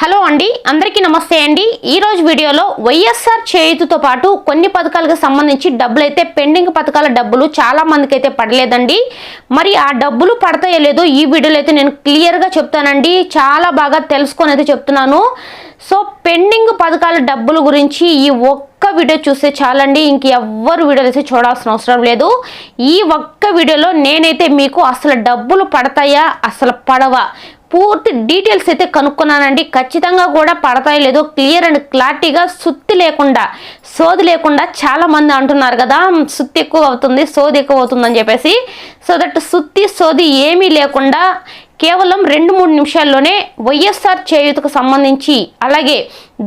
Hello అండి అందరికీ నమస్తే అండి. ఈ రోజు వీడియోలో వైఎస్ఆర్ చేయుతుతో పాటు కొన్ని పథకాలకు సంబంధించి డబ్బులు అయితే పెండింగ్ పథకాల డబ్బులు చాలా మందికి అయితే పడలేదండి. మరి ఆ డబ్బులు పడతాయో లేదో ఈ వీడియోలో అయితే నేను క్లియర్గా చెప్తానండి. చాలా బాగా తెలుసుకొని అయితే చెప్తున్నాను. సో పెండింగ్ పథకాల డబ్బుల గురించి ఈ ఒక్క వీడియో చూస్తే చాలండి. ఇంక ఎవ్వరు వీడియోలు అయితే చూడాల్సిన అవసరం లేదు. ఈ ఒక్క వీడియోలో నేనైతే మీకు అసలు డబ్బులు పడతాయా అసలు పడవా? పూర్తి డీటెయిల్స్ అయితే కనుక్కున్నానండి. ఖచ్చితంగా కూడా పడతాయి లేదో క్లియర్ అండ్ క్లారిటీగా సుత్తి లేకుండా సోది లేకుండా చాలామంది అంటున్నారు కదా సుత్తి ఎక్కువ అవుతుంది సోది ఎక్కువ అవుతుందని చెప్పేసి. సో దట్ సుత్తి సోది ఏమీ లేకుండా కేవలం రెండు మూడు నిమిషాల్లోనే వైఎస్ఆర్ చేయూతకు సంబంధించి అలాగే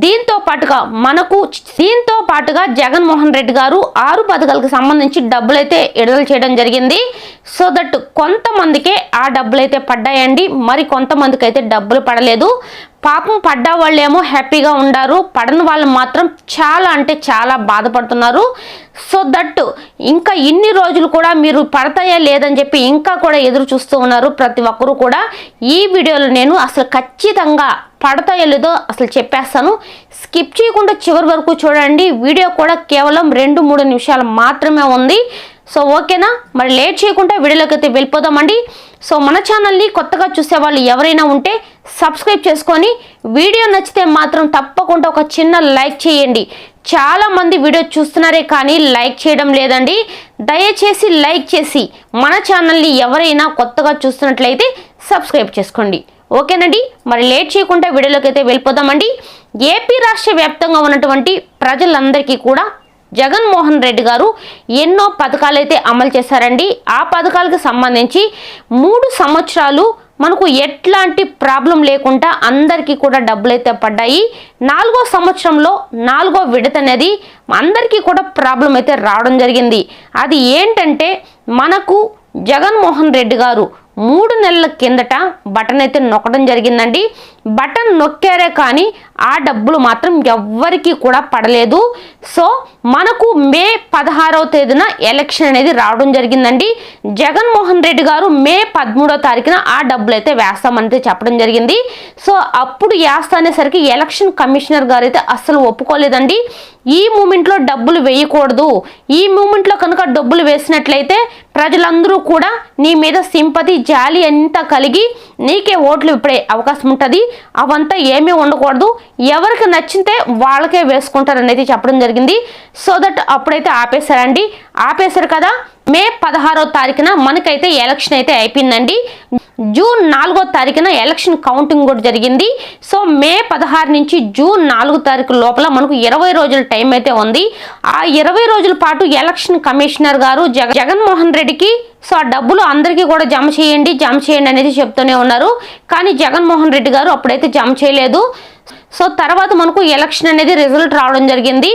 దీంతో పాటుగా మనకు దీంతో పాటుగా జగన్మోహన్ రెడ్డి గారు ఆరు పథకాలకు సంబంధించి డబ్బులైతే విడుదల చేయడం జరిగింది. సో దట్ కొంతమందికే ఆ డబ్బులు అయితే పడ్డాయండి. మరి కొంతమందికి అయితే డబ్బులు పడలేదు. పాపం పడ్డ వాళ్ళేమో హ్యాపీగా ఉండారు. పడని వాళ్ళు మాత్రం చాలా అంటే చాలా బాధపడుతున్నారు. సో దట్ ఇంకా ఇన్ని రోజులు కూడా మీరు పడతాయా లేదని చెప్పి ఇంకా కూడా ఎదురు చూస్తూ ఉన్నారు ప్రతి ఒక్కరూ కూడా. ఈ వీడియోలో నేను అసలు ఖచ్చితంగా పడతాయో లేదో అసలు చెప్పేస్తాను. స్కిప్ చేయకుండా చివరి వరకు చూడండి. వీడియో కూడా కేవలం రెండు మూడు నిమిషాలు మాత్రమే ఉంది. సో ఓకేనా? మరి లేట్ చేయకుండా వీడియోలోకి అయితే వెళ్ళిపోదామండి. సో మన ఛానల్ని కొత్తగా చూసే వాళ్ళు ఎవరైనా ఉంటే సబ్స్క్రైబ్ చేసుకొని వీడియో నచ్చితే మాత్రం తప్పకుండా ఒక చిన్న లైక్ చేయండి. చాలామంది వీడియో చూస్తున్నారే కానీ లైక్ చేయడం లేదండి. దయచేసి లైక్ చేసి మన ఛానల్ని ఎవరైనా కొత్తగా చూస్తున్నట్లయితే సబ్స్క్రైబ్ చేసుకోండి. ఓకేనండి? మరి లేట్ చేయకుండా వీడియోలోకి అయితే వెళ్ళిపోదామండి. ఏపీ రాష్ట్ర వ్యాప్తంగా ఉన్నటువంటి ప్రజలందరికీ కూడా జగన్మోహన్ రెడ్డి గారు ఎన్నో పథకాలు అయితే అమలు చేశారండి. ఆ పథకాలకు సంబంధించి మూడు సంవత్సరాలు మనకు ఎట్లాంటి ప్రాబ్లం లేకుండా అందరికీ కూడా డబ్బులు అయితే పడ్డాయి. నాలుగో సంవత్సరంలో నాలుగో విడత అనేది అందరికీ కూడా ప్రాబ్లం అయితే రావడం జరిగింది. అది ఏంటంటే మనకు జగన్మోహన్ రెడ్డి గారు మూడు నెలల కిందట బటన్ అయితే నొక్కడం జరిగిందండి. బటన్ నొక్కారే కానీ ఆ డబ్బులు మాత్రం ఎవ్వరికీ కూడా పడలేదు. సో మనకు మే పదహారవ తేదీన ఎలక్షన్ అనేది రావడం జరిగిందండి. జగన్మోహన్ రెడ్డి గారు మే పదమూడవ తారీఖున ఆ డబ్బులు అయితే వేస్తామని చెప్పడం జరిగింది. సో అప్పుడు వేస్తా అనేసరికి ఎలక్షన్ కమిషనర్ గారు అయితే అస్సలు ఒప్పుకోలేదండి. ఈ మూమెంట్లో డబ్బులు వేయకూడదు. ఈ మూమెంట్లో కనుక డబ్బులు వేసినట్లయితే ప్రజలందరూ కూడా నీ మీద సింపతి జాలి అంతా కలిగి నీకే ఓట్లు ఇప్పుడే అవకాశం ఉంటుంది. అవంతా ఏమీ ఉండకూడదు. ఎవరికి నచ్చితే వాళ్ళకే వేసుకుంటారని అయితే చెప్పడం జరిగింది. సో దట్ అప్పుడైతే ఆపేశారండి. ఆపేశారు కదా. మే పదహారో తారీఖున మనకైతే ఎలక్షన్ అయితే అయిపోయిందండి. జూన్ నాలుగో తారీఖున ఎలక్షన్ కౌంటింగ్ కూడా జరిగింది. సో మే పదహారు నుంచి జూన్ నాలుగో తారీఖు లోపల మనకు ఇరవై రోజుల టైం అయితే ఉంది. ఆ ఇరవై రోజుల పాటు ఎలక్షన్ కమిషనర్ గారు జగ జగన్మోహన్ రెడ్డికి సో ఆ డబ్బులు అందరికీ కూడా జమ చేయండి జమ చేయండి అనేది చెప్తూనే ఉన్నారు. కానీ జగన్మోహన్ రెడ్డి గారు అప్పుడైతే జమ చేయలేదు. సో తర్వాత మనకు ఎలక్షన్ అనేది రిజల్ట్ రావడం జరిగింది.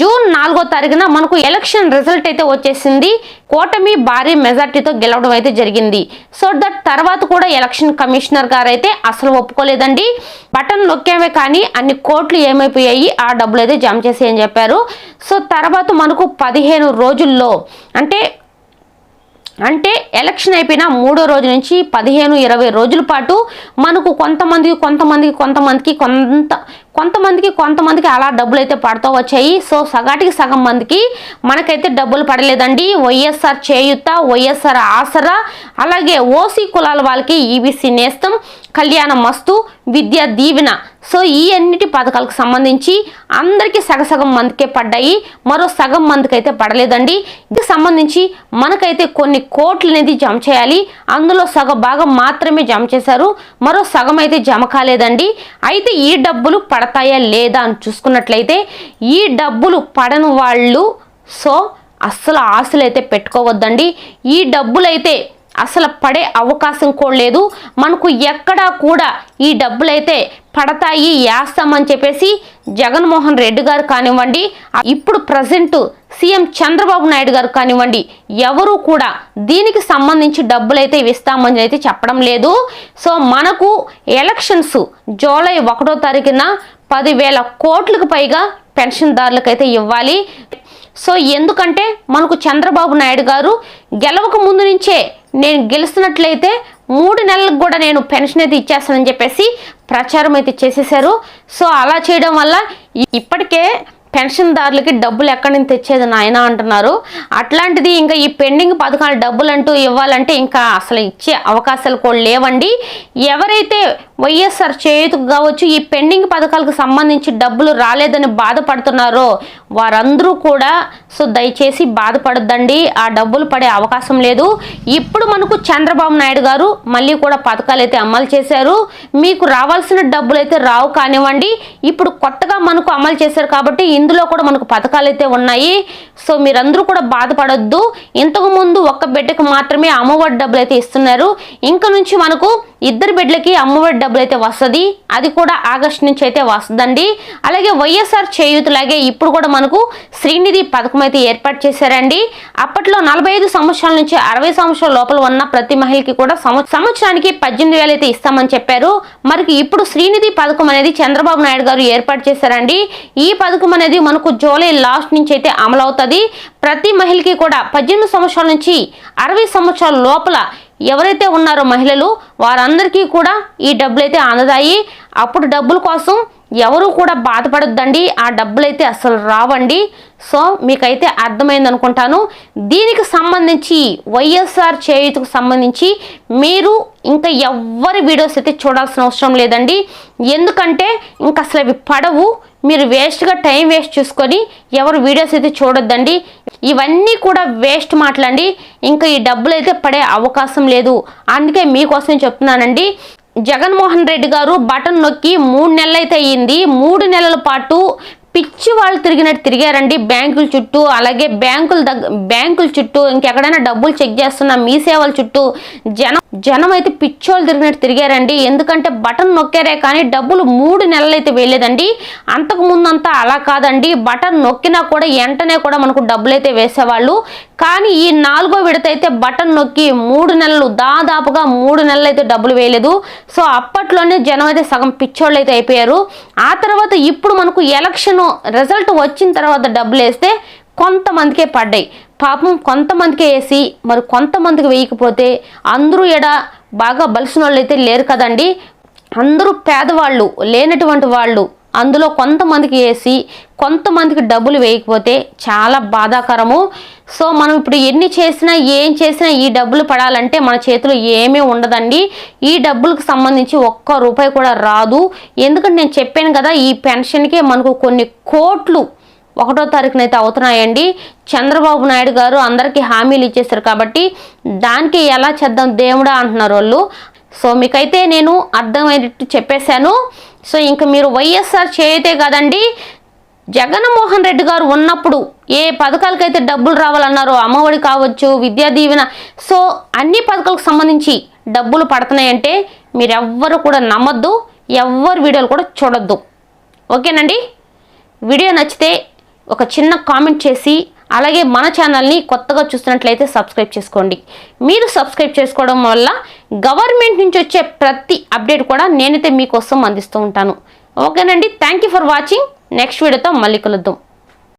జూన్ నాలుగో తారీఖున మనకు ఎలక్షన్ రిజల్ట్ అయితే వచ్చేసింది. కూటమి భారీ మెజార్టీతో గెలవడం అయితే జరిగింది. సో దట్ తర్వాత కూడా ఎలక్షన్ కమిషనర్ గారు అయితే అసలు ఒప్పుకోలేదండి. బటన్ నొక్కామే కానీ అన్ని కోట్లు ఏమైపోయాయి ఆ డబ్బులు అయితే జమ చేసి అని చెప్పారు. సో తర్వాత మనకు పదిహేను రోజుల్లో అంటే అంటే ఎలక్షన్ అయిపోయిన మూడో రోజు నుంచి పదిహేను ఇరవై రోజుల పాటు మనకు కొంతమందికి కొంతమందికి కొంతమందికి కొంత కొంతమందికి కొంతమందికి అలా డబ్బులు అయితే పడుతూ వచ్చాయి. సో సగాటికి సగం మందికి మనకైతే డబ్బులు పడలేదండి. వైఎస్ఆర్ చేయుత వైఎస్ఆర్ ఆసరా అలాగే ఓసీ కులాల వాళ్ళకి ఈబీసీ నేస్తం. కళ్యాణ మస్తు విద్యా దీవెన. సో ఈ అన్నిటి పథకాలకు సంబంధించి అందరికీ సగసగం మందికే పడ్డాయి. మరో సగం మందికి అయితే పడలేదండి. ఇది సంబంధించి మనకైతే కొన్ని కోట్లు అనేది జమ చేయాలి. అందులో సగ భాగం మాత్రమే జమ చేశారు. మరో సగం అయితే జమ కాలేదండి. అయితే ఈ డబ్బులు పడతాయా లేదా అని చూసుకున్నట్లయితే ఈ డబ్బులు పడని వాళ్ళు సో అస్సలు ఆశలు అయితే పెట్టుకోవద్దండి. ఈ డబ్బులైతే అసలు పడే అవకాశం కూడా లేదు. మనకు ఎక్కడా కూడా ఈ డబ్బులైతే పడతాయి వేస్తామని చెప్పేసి జగన్మోహన్ రెడ్డి గారు కానివ్వండి ఇప్పుడు ప్రజెంట్ సీఎం చంద్రబాబు నాయుడు గారు కానివ్వండి ఎవరు కూడా దీనికి సంబంధించి డబ్బులైతే ఇస్తామని అయితే చెప్పడం లేదు. సో మనకు ఎలక్షన్స్ జూలై ఒకటో తారీఖున పదివేల కోట్లకు పైగా పెన్షన్దారులకైతే ఇవ్వాలి. సో ఎందుకంటే మనకు చంద్రబాబు నాయుడు గారు గెలవక ముందు నుంచే నేను గెలుస్తున్నట్లయితే మూడు నెలలకు కూడా నేను పెన్షన్ అయితే ఇచ్చేస్తానని చెప్పేసి ప్రచారం అయితే చేసేసారు సో అలా చేయడం వల్ల ఇప్పటికే పెన్షన్దారులకి డబ్బులు ఎక్కడి నుంచి తెచ్చేది నాయన అంటున్నారు. అట్లాంటిది ఇంకా ఈ పెండింగ్ పథకాలు డబ్బులు అంటూ ఇవ్వాలంటే ఇంకా అసలు ఇచ్చే అవకాశాలు కూడా లేవండి. ఎవరైతే వైఎస్ఆర్ చేయుతకు కావచ్చు ఈ పెండింగ్ పథకాలకు సంబంధించి డబ్బులు రాలేదని బాధపడుతున్నారో వారందరూ కూడా సో దయచేసి బాధపడద్దండి. ఆ డబ్బులు పడే అవకాశం లేదు. ఇప్పుడు మనకు చంద్రబాబు నాయుడు గారు మళ్ళీ కూడా పథకాలు అయితే అమలు చేశారు. మీకు రావాల్సిన డబ్బులు అయితే రావు కానివ్వండి. ఇప్పుడు కొత్తగా మనకు అమలు చేశారు కాబట్టి ఇందులో కూడా మనకు పథకాలు అయితే ఉన్నాయి. సో మీరందరూ కూడా బాధపడొద్దు. ఇంతకు ముందు ఒక్క బిడ్డకు మాత్రమే అమ్మఒడి డబ్బులు అయితే ఇస్తున్నారు. ఇంకా నుంచి మనకు ఇద్దరు బిడ్డలకి అమ్మఒడి డబ్బులు అయితే వస్తుంది. అది కూడా ఆగస్టు నుంచి అయితే వస్తుందండి. అలాగే వైఎస్ఆర్ చేయూతలాగే ఇప్పుడు కూడా మనకు శ్రీనిధి పథకం అయితే ఏర్పాటు చేశారండి. అప్పట్లో నలభై ఐదు సంవత్సరాల నుంచి అరవై సంవత్సరాల లోపల ఉన్న ప్రతి మహిళకి కూడా సంవత్సరానికి పద్దెనిమిది వేలు అయితే ఇస్తామని చెప్పారు. మరి ఇప్పుడు శ్రీనిధి పథకం అనేది చంద్రబాబు నాయుడు గారు ఏర్పాటు చేశారండి. ఈ పథకం అనేది మనకు జూలై లాస్ట్ నుంచి అయితే అమలవుతుంది ప్రతి మహిళకి కూడా పద్దెనిమిది సంవత్సరాల నుంచి అరవై సంవత్సరాల లోపల ఎవరైతే ఉన్నారో మహిళలు వారందరికీ కూడా ఈ డబ్బులు అయితే అందదాయి అప్పుడు డబ్బుల కోసం ఎవరు కూడా బాధపడొద్దండి. ఆ డబ్బులు అయితే అసలు రావండి. సో మీకైతే అర్థమైంది అనుకుంటాను దీనికి సంబంధించి వైఎస్ఆర్ చేయుతకు సంబంధించి మీరు ఇంకా ఎవ్వరి వీడియోస్ అయితే చూడాల్సిన అవసరం లేదండి. ఎందుకంటే ఇంకా అసలు అవి పడవు. మీరు వేస్ట్గా టైం వేస్ట్ చూసుకొని ఎవరు వీడియోస్ అయితే చూడొద్దండి. ఇవన్నీ కూడా వేస్ట్ మాటలండి. ఇంకా ఈ డబ్బులు అయితే పడే అవకాశం లేదు. అందుకే మీకోసం చెప్తున్నానండి. జగన్మోహన్ రెడ్డి గారు బటన్ నొక్కి మూడు నెలలు అయితే అయ్యింది. మూడు నెలల పాటు పిచ్చి వాళ్ళు తిరిగినట్టు తిరిగారండి బ్యాంకుల చుట్టూ. అలాగే బ్యాంకుల దగ్గర బ్యాంకుల చుట్టూ ఇంకెక్కడైనా డబ్బులు చెక్ చేస్తున్న మీ సేవల చుట్టూ జనం జనం అయితే పిచ్చోళ్ళు తిరిగినట్టు తిరిగారండి. ఎందుకంటే బటన్ నొక్కారే కానీ డబ్బులు మూడు నెలలు అయితే వేయలేదండి. అంతకు ముందంతా అలా కాదండి. బటన్ నొక్కినా కూడా వెంటనే కూడా మనకు డబ్బులు అయితే వేసేవాళ్ళు. కానీ ఈ నాలుగో విడత అయితే బటన్ నొక్కి మూడు నెలలు దాదాపుగా మూడు నెలలు అయితే డబ్బులు వేయలేదు. సో అప్పట్లోనే జనం అయితే సగం పిచ్చోళ్ళు అయితే అయిపోయారు. ఆ తర్వాత ఇప్పుడు మనకు ఎలక్షన్ రిజల్ట్ వచ్చిన తర్వాత డబ్బులు వేస్తే కొంతమందికే పడ్డాయి. పాపం కొంతమందికే వేసి మరి కొంతమందికి వేయకపోతే అందరూ ఎడ బాగా బలిసిన వాళ్ళు అయితే లేరు కదండి. అందరూ పేదవాళ్ళు లేనటువంటి వాళ్ళు అందులో కొంతమందికి వేసి కొంతమందికి డబ్బులు వేయకపోతే చాలా బాధాకరము. సో మనం ఇప్పుడు ఎన్ని చేసినా ఏం చేసినా ఈ డబ్బులు పడాలంటే మన చేతిలో ఏమీ ఉండదండి. ఈ డబ్బులకు సంబంధించి ఒక్క రూపాయి కూడా రాదు. ఎందుకంటే నేను చెప్పాను కదా ఈ పెన్షన్కే మనకు కొన్ని కోట్లు ఒకటో తారీఖున అయితే అవుతున్నాయండి. చంద్రబాబు నాయుడు గారు అందరికీ హామీలు ఇచ్చేశారు కాబట్టి దానికి ఎలా చేద్దాం దేవుడా అంటున్నారు వాళ్ళు. సో మీకైతే నేను అర్థమయ్యేటట్టు చెప్పేశాను. సో ఇంకా మీరు వైఎస్ఆర్ చేయతే కాదండి. జగన్మోహన్ రెడ్డి గారు ఉన్నప్పుడు ఏ పథకాలకైతే డబ్బులు రావాలన్నారో అమ్మఒడి కావచ్చు విద్యా దీవెన సో అన్ని పథకాలకు సంబంధించి డబ్బులు పడుతున్నాయంటే మీరెవ్వరు కూడా నమ్మొద్దు. ఎవ్వరు వీడియోలు కూడా చూడొద్దు. ఓకేనండి? వీడియో నచ్చితే ఒక చిన్న కామెంట్ చేసి అలాగే మన ఛానల్ని కొత్తగా చూస్తున్నట్లయితే సబ్స్క్రైబ్ చేసుకోండి. మీరు సబ్స్క్రైబ్ చేసుకోవడం వల్ల గవర్నమెంట్ నుంచి వచ్చే ప్రతి అప్డేట్ కూడా నేనైతే మీకోసం అందిస్తూ ఉంటాను. ఓకేనండి thank you for watching. Next వీడియోతో మళ్ళీ కలుద్దాం.